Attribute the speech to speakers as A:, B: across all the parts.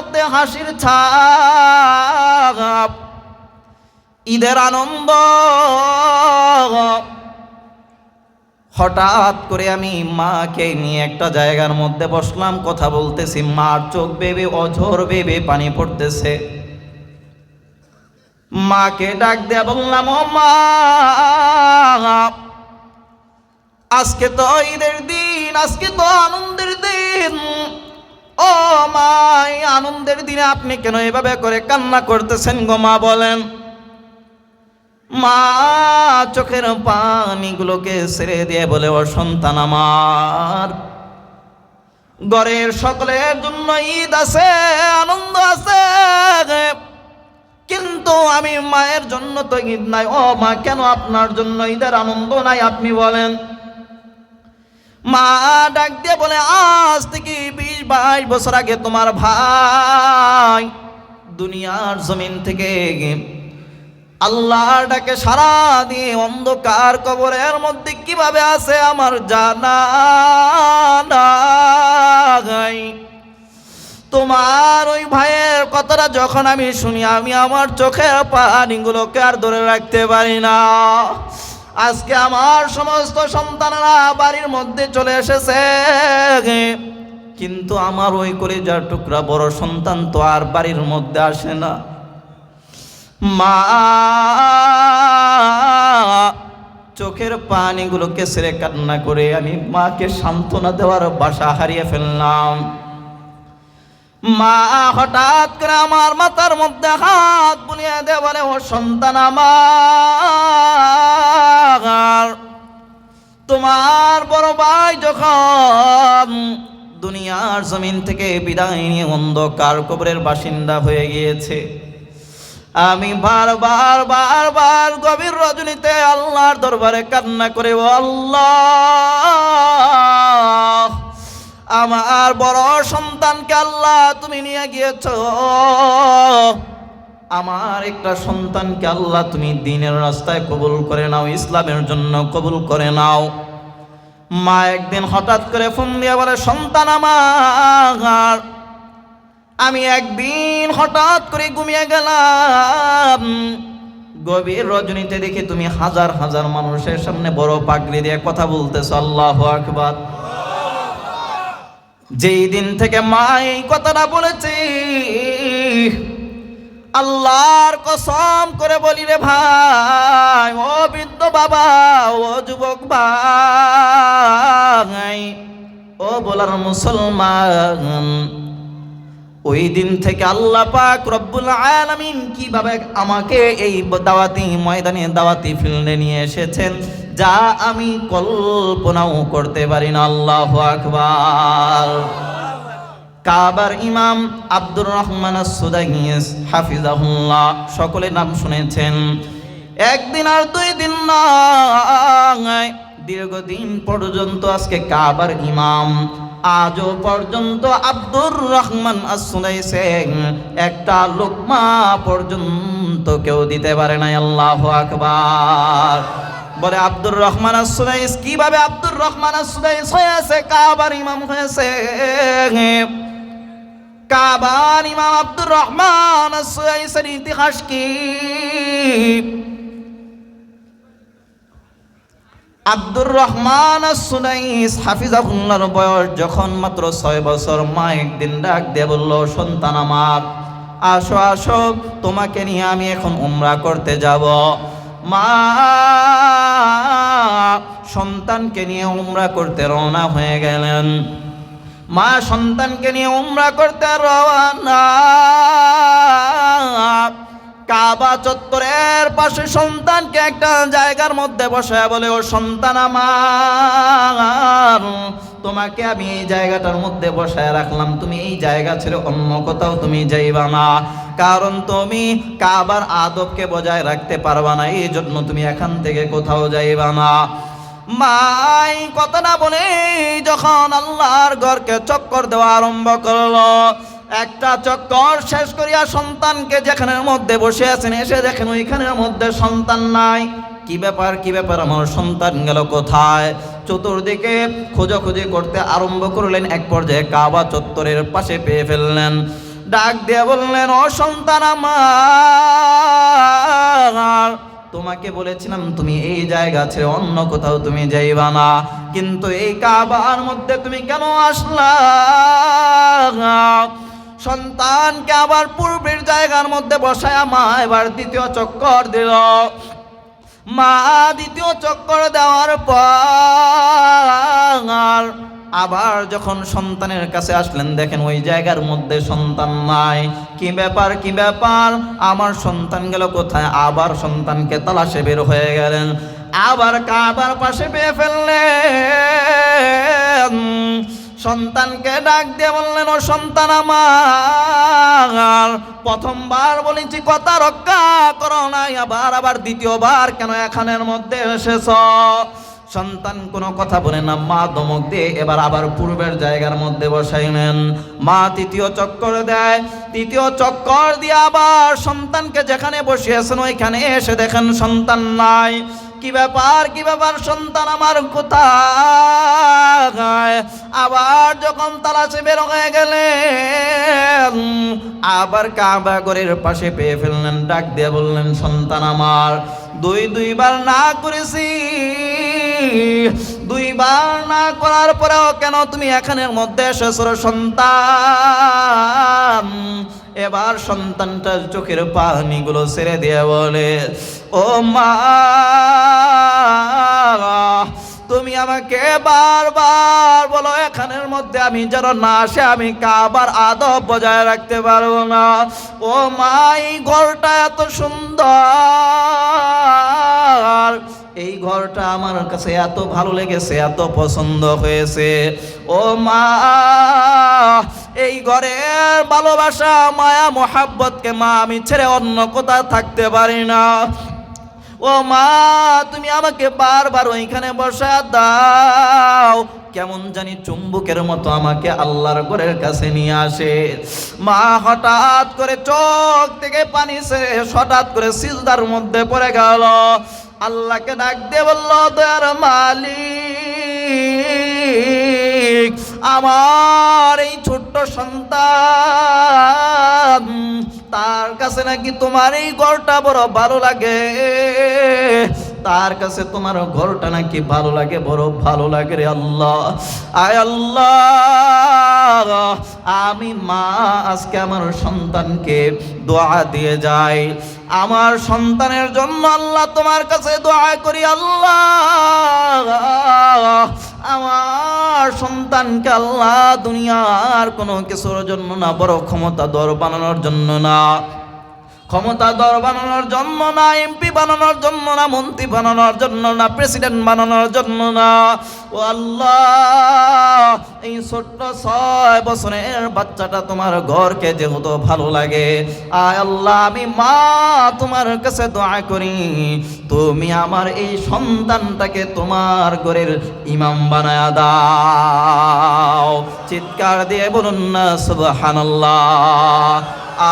A: মধ্যে হাসির ছাপ, ঈদের আনন্দ। হঠাৎ করে আমি মাকে নিয়ে একটা জায়গার মধ্যে বসলাম, কথা বলতেছি, মার চোখ বেবে, অঝোর বেবে পানি পড়তেছে। মাকে ডাক দেয়া বললাম, ও মা, আজকে তো ঈদের দিন, আজকে তো আনন্দের দিন। ও মা এই আনন্দের দিনে আপনি কেন এভাবে করে কান্না করতেছেন গো মা বলেন। মা, চোখের পানিগুলোকে ছেড়ে দিয়ে বলে, ও সন্তান আমার, ঘরের সকলের জন্য ঈদ আছে, আনন্দ আছে, কিন্তু আমি মায়ের জন্য তো ঈদ নাই। ও মা, কেন আপনার জন্য ঈদের আনন্দ নাই আপনি বলেন? মা ডাক দিয়ে বলে, আজ থেকে বিশ বাইশ বছর আগে তোমার ভাই দুনিয়ার জমিন থেকে আল্লাহর ডাকে সারা দিয়ে অন্ধকার কবরের মধ্যে কীভাবে আছে আমার জানা তোমার ওই ভাইয়ের কথাটা যখন আমি শুনি, আমি আমার চোখের পানিগুলোকে আর ধরে রাখতে পারি না। আজকে আমার সমস্ত সন্তানরা বাড়ির মধ্যে চলে এসেছে। কিন্তু আমার ওই করে যার টুকরা বড় সন্তান তো আর বাড়ির মধ্যে আসে না। মা, চোখের পানিগুলোকে ছেড়ে কান্না করে আমি মাকে সান্ত্বনা দেওয়ার বাসা হারিয়ে ফেললাম। মা, হঠাৎ করে আমার মাথার মধ্যে হাত বুলিয়ে দে বলে, ও সন্তান আমার তোমার বড় ভাই যখন দুনিয়ার জমিন থেকে বিদায় নিয়ে অন্ধকার কবরের বাসিন্দা হয়ে গিয়েছে, আমি বারবার বারবার গভীর রজনীতে আল্লাহর দরবারে কান্না করে আল্লাহ, আমার বড় সন্তানকে আল্লাহ তুমি নিয়ে গিয়েছ। আমার একটা সন্তানকে আল্লাহ তুমি দিনের রাস্তায় কবুল করে নাও, ইসলামের জন্য কবুল করে নাও। মা একদিন হঠাৎ করে ফোন দিয়ে বলে, সন্তান আমার, আমি একদিন হঠাৎ করে ঘুমিয়ে গেলাম। গভীর রজনীতে দেখি তুমি হাজার হাজার মানুষের সামনে বড় পাগড়ি দিয়ে কথা বলতেছ। আল্লাহ আকবার। যেই দিন থেকে মা এই কথাটা বলেছে আল্লাহর কসম করে বলি রে ভাই, ও বৃদ্ধ বাবা, ও যুবক ভাই, ও বলার মুসলমান, ওই দিন থেকে আল্লাহ পাক রব্বুল আলামিন কীভাবে আমাকে এই দাওয়াতি ময়দানে দাওয়াতি ফিল্ডে নিয়ে এসেছেন, যা আমি কল্পনাও করতে পারি না। আল্লাহ আকবার। কাবার ইমাম আব্দুর রহমান হাফিজাহুল্লাহ সকলে নাম শুনেছেন। একদিন আর দুই দিন নয় দীর্ঘদিন পর্যন্ত আজকে কাবার ইমাম। আজও পর্যন্ত আব্দুর রহমান আসুনাইছেন একটা লোকমা পর্যন্ত কেউ দিতে পারে নাই, আল্লাহ আকবার। বলে আব্দুর রহমান আসুনাইস কীভাবে আব্দুর রহমান আসুনাইস হয়েছে, কাবার ইমাম হয়েছে? কাবার ইমাম আব্দুর রহমান আসুনাইসের ইতিহাস কি? আব্দুর রহমান সুনাইস হাফিজাহুল্লাহর বয়স যখন মাত্র ছয় বছর মা একদিন ডাক দিয়ে বলল, সন্তান আমার, আসো আসো, তোমাকে নিয়ে আমি এখন উমরা করতে যাব। মা সন্তানকে নিয়ে উমরা করতে রওনা হয়ে গেলেন। মা সন্তানকে নিয়ে উমরা করতে রওনা। কাবা চত্বরের পাশে সন্তানকে একটা জায়গার মধ্যে বসে বলে, ও সন্তান আমার, তোমাকে আমি এই জায়গাটার মধ্যে বসায় রাখলাম। তুমি এই জায়গা ছেড়ে অন্য কোথাও তুমি যাইবা না। কারণ তুমি কাবার আদবকে বজায় রাখতে পারবা না। এই জন্য তুমি এখান থেকে কোথাও যাইবা না। মাই কথাটা বলে যখন আল্লাহর ঘরকে চক্কর দেওয়া আরম্ভ করল, একটা চক্কর শেষ করিয়া সন্তানকে যেখানের মধ্যে বসে আছেন, এসে দেখেন ওইখানের মধ্যে সন্তান নাই। কি ব্যাপার কি ব্যাপার, আমার সন্তান গেল কোথায়? চতুর্দিকে খোঁজাখুঁজি করতে আরম্ভ করলেন, এক পর্যায়ে কাবা চত্বরের পাশে পেয়ে ফেললেন। ডাক দিয়ে বললেন, ও সন্তান আমার তোমাকে বলেছিলাম, তুমি এই জায়গা ছেড়ে অন্য কোথাও তুমি যাইবা না। কিন্তু এই কাবার মধ্যে তুমি কেন আসলা? সন্তানকে আবার পূর্বের জায়গার মধ্যে বসায় মা এবার দ্বিতীয় চক্কর দিল। মা দ্বিতীয় চক্কর দেওয়ার পর আবার যখন সন্তানের কাছে আসলেন, দেখেন ওই জায়গার মধ্যে সন্তান নাই। কি ব্যাপার কি ব্যাপার? আমার সন্তান গেল কোথায়? আবার সন্তানকে তালাশে বের হয়ে গেলেন। আবার কাবার পাশে পেয়ে ফেললেন। সন্তানকে ডাক দিয়ে বললেন, ও সন্তান আমার, প্রথমবার বলেছি, কথা রক্ষা করো নাই, আবার আবার দ্বিতীয়বার কেন এখানের মধ্যে এসেছ? সন্তান কোনো কথা বলে না, মা দমক দিয়ে এবার আবার পূর্বের জায়গার মধ্যে বসাইলেন মা তৃতীয় চক্কর দেয়, তৃতীয় চক্কর দিয়ে আবার সন্তানকে যেখানে বসিয়েছেন ওইখানে এসে দেখেন সন্তান নাই। কি ব্যাপার কি ব্যাপার, সন্তান আমার কোথায়? আবার যখন তারা তালাশে বের হয়ে গেলেন, আবার কাবা ঘরের পাশে পেয়ে ফেললেন, ডাক দিয়ে বললেন, সন্তান আমার, দুই দুইবার না করেছি দুইবার না করার পরেও কেন তুমি এখানের মধ্যে এসেছ সন্তান? এবার সন্তানটার চোখের পানিগুলো ছেড়ে দিয়ে বলে, ও মা, তুমি আমাকে বারবার বলো এখানের মধ্যে আমি যেন না আসে, আমি কাবার আদব বজায় রাখতে পারব না। ও মা, এই ঘরটা এত সুন্দর। এই ঘরটা আমার কাছে এত ভালো লেগেছে, এত পছন্দ হয়েছে। ও মা, এই ঘরের ভালোবাসা, মায়া, মোহাব্বতকে মা, আমি ছেড়ে অন্য কোথাও থাকতে পারি না। ও মা, তুমি আমাকে বারবার ওইখানে বসা দাও। কেমন জানি চুম্বুকের মতো আমাকে আল্লাহর ঘরের কাছে নিয়ে আসে। মা, হঠাৎ করে চোখ থেকে পানি সে হঠাৎ করে সিজদার মধ্যে পড়ে গেল। আল্লাহকে ডাক দিয়ে বলল, দয়ার মালিক, আমার এই ছোট্ট সন্তান, তার কাছে নাকি তোমার এই গড়টা বড় ভালো লাগে? তার কাছে তোমার ঘরটা নাকি ভালো লাগে? বড় ভালো লাগে রে আল্লাহ। আয় আল্লাহ, আমি মা আজকে আমার সন্তানকে দোয়া দিয়ে যাই। আমার সন্তানের জন্য আল্লাহ তোমার কাছে দোয়া করি, আল্লাহ। আমার সন্তানকে আল্লাহ দুনিয়ার কোনো কিছুর জন্য না, বড় ক্ষমতা দর বানানোর জন্য না। ক্ষমতা দর বানানোর জন্য না, এমপি বানানোর জন্য না, মন্ত্রী বানানোর জন্য না, প্রেসিডেন্ট বানানোর জন্য না। ও আল্লাহ ছোট্ট ছয় বছরের বাচ্চাটা তোমার ঘরকে যেহেতু ভালো লাগে। আয় আল্লাহ, আমি মা তোমার কাছে দোয়া করি। তুমি আমার এই সন্তানটাকে তোমার ঘরের ইমাম বানায়া দাও। চিৎকার দিয়ে বলুন না, সুবহানাল্লাহ।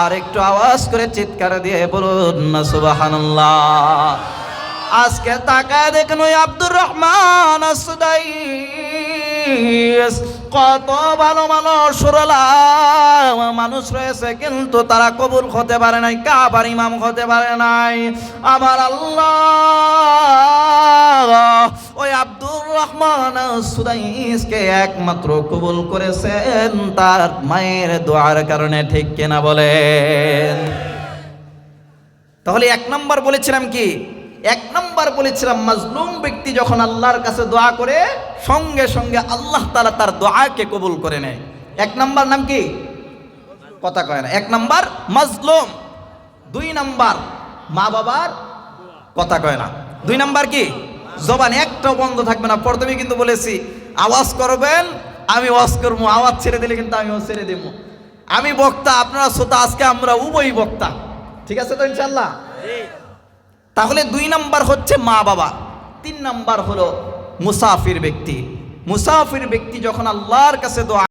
A: আর একটু আওয়াজ করে চিৎকার দিয়ে বলুন না, সুবহানাল্লাহ। আজকে তাকায় দেখুন আব্দুর রহমান কত ভালো ভালো সরলা মানুষ রয়েছে কিন্তু তারা কবুল হতে পারে নাই, কাবার ইমাম হতে পারে নাই। আমার আল্লাহ, ওই আব্দুর রহমান সুদাইসকে একমাত্র কবুল করেছেন, তার মায়ের দোয়ার কারণে, ঠিক কিনা বলেন? তাহলে এক নম্বর বলেছিলাম কি? এক নম্বর বলেছিলাম, মাজলুম ব্যক্তি যখন আল্লাহর কাছে দোয়া করে, সঙ্গে সঙ্গে আল্লাহ তালা তার দোয়াকে কবুল করে নেয়। এক নম্বর নাম কি? কথা কয় না। এক নম্বর, মাজলুম। দুই নম্বর, মা বাবার কথা কয় না। দুই নম্বর কি? জবান একটাও বন্ধ থাকবে না। প্রথমে কিন্তু বলেছি, আওয়াজ করবেন, আমি ওয়াজ করব। আওয়াজ ছেড়ে দিলে কিন্তু আমিও ছেড়ে দেব। আমি বক্তা, আপনারা শ্রোতা, আজকে আমরা উভয় বক্তা। ঠিক আছে তো ইনশাল্লাহ তাহলে দুই নাম্বার হচ্ছে মা বাবা। তিন নাম্বার হলো মুসাফির ব্যক্তি। মুসাফির ব্যক্তি যখন আল্লাহর কাছে দোয়া